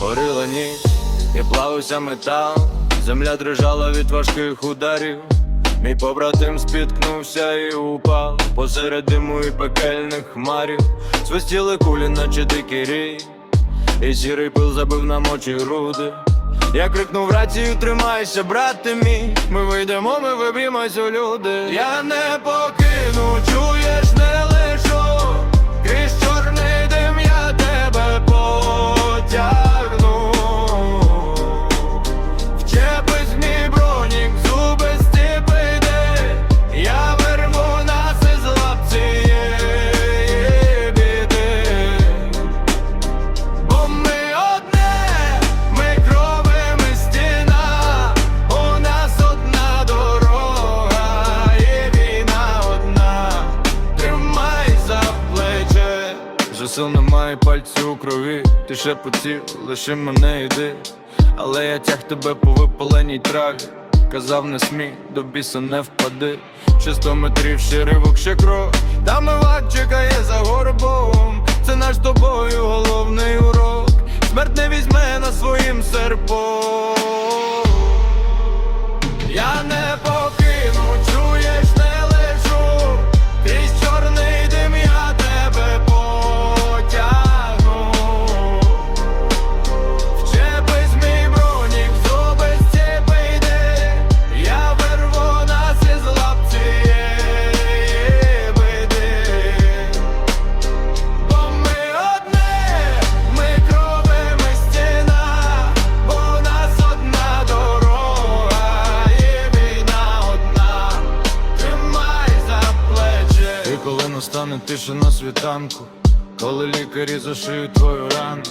Горила ніч і плавився метал, земля дрижала від важких ударів. Мій побратим спіткнувся і упав посеред диму і пекельних хмарів, свистіли кулі, наче дикий рій, і сірий пил забив нам очі груди. Я крикнув рацію, тримайся, брате мій. Ми вийдемо, ми виб'ємось у люди. Я не покину, чуєш, сил немає пальців у крові, ти шепотів, лиши мене йди, але я тяг тебе по випаленій траві. Казав не смій, до біса не впади. Ще сто метрів, ще ривок, ще кров. Там івак чекає за горбом. Це наш тобою головний урок. Смерть не візьме на своїм серпом. Я не настане тиша на світанку Коли лікарі зашиють твою рану.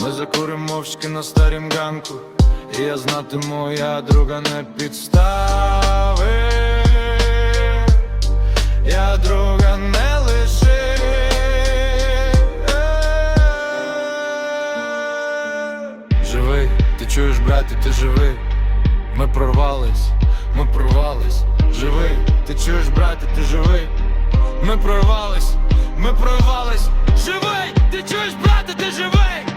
Ми закуримо мовчки на старім ганку І я знатиму, я друга не підстави. Я друга не лиши. Живий, ти чуєш, брате, ти живий. Ми прорвались, ми прорвались. Живий, ти чуєш, брате, ти живий Ми прорвались, ми прорвались. Живий, ти чуєш, брате, ти живий